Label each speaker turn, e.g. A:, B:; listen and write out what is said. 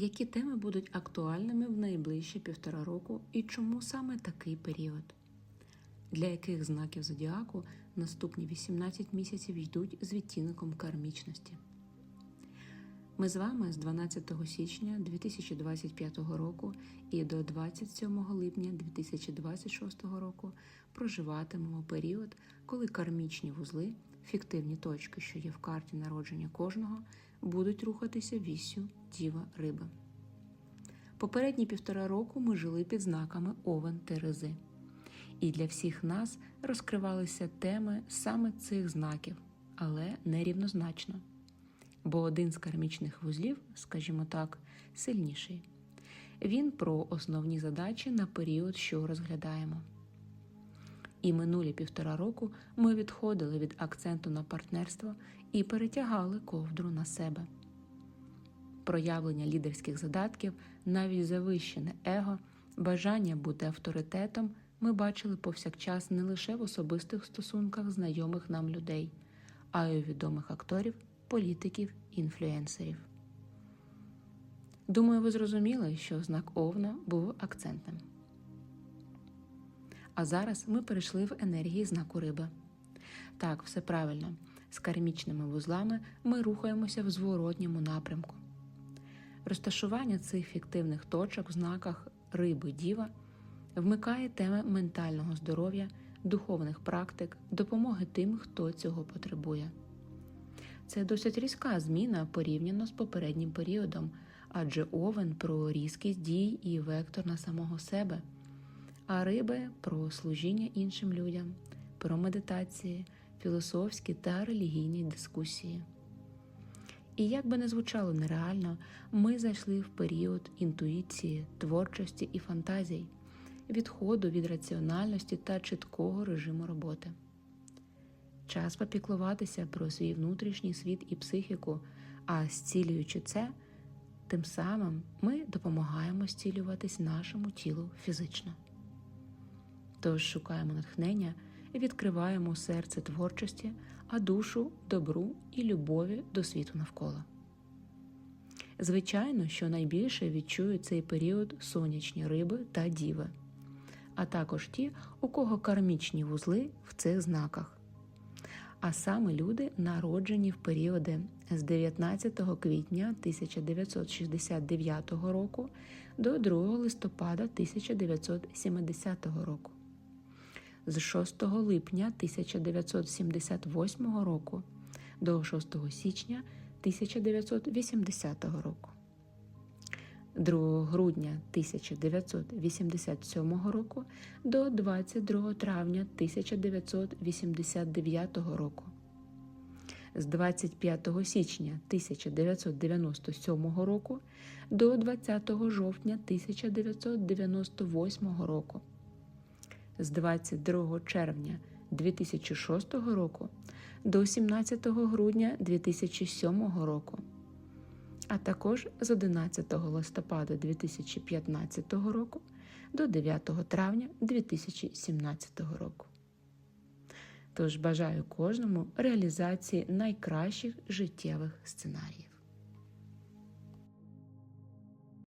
A: Які теми будуть актуальними в найближчі півтора року і чому саме такий період? Для яких знаків зодіаку наступні 18 місяців йдуть з відтінком кармічності? Ми з вами з 12 січня 2025 року і до 27 липня 2026 року проживатимемо період, коли кармічні вузли, фіктивні точки, що є в карті народження кожного, будуть рухатися віссю Діва Риби. Попередні півтора року ми жили під знаками Овен Терези. І для всіх нас розкривалися теми саме цих знаків, але нерівнозначно. Бо один з кармічних вузлів, скажімо так, сильніший. Він про основні задачі на період, що розглядаємо. І минулі півтора року ми відходили від акценту на партнерство і перетягали ковдру на себе. Проявлення лідерських задатків, навіть завищене его, бажання бути авторитетом ми бачили повсякчас не лише в особистих стосунках знайомих нам людей, а й у відомих акторів, політиків, інфлюенсерів. Думаю, ви зрозуміли, що знак Овна був акцентним. А зараз ми перейшли в енергії знаку риби. Так, все правильно. З кармічними вузлами ми рухаємося в зворотньому напрямку. Розташування цих фіктивних точок в знаках риби діва вмикає теми ментального здоров'я, духовних практик, допомоги тим, хто цього потребує. Це досить різка зміна порівняно з попереднім періодом, адже овен про різкість дій і вектор на самого себе, а риби про служіння іншим людям, про медитації, філософські та релігійні дискусії. І як би не звучало нереально, ми зайшли в період інтуїції, творчості і фантазій, відходу від раціональності та чіткого режиму роботи. Час попіклуватися про свій внутрішній світ і психіку, а зцілюючи це, тим самим ми допомагаємо зцілюватись нашому тілу фізично. Тож шукаємо натхнення, і відкриваємо серце творчості, а душу добру і любові до світу навколо. Звичайно, що найбільше відчують цей період сонячні риби та діви, а також ті, у кого кармічні вузли в цих знаках а саме люди, народжені в періоди з 19 квітня 1969 року до 2 листопада 1970 року, з 6 липня 1978 року до 6 січня 1980 року. 2 грудня 1987 року до 22 травня 1989 року. З 25 січня 1997 року до 20 жовтня 1998 року. З 22 червня 2006 року до 17 грудня 2007 року а також з 11 листопада 2015 року до 9 травня 2017 року. Тож бажаю кожному реалізації найкращих життєвих сценаріїв.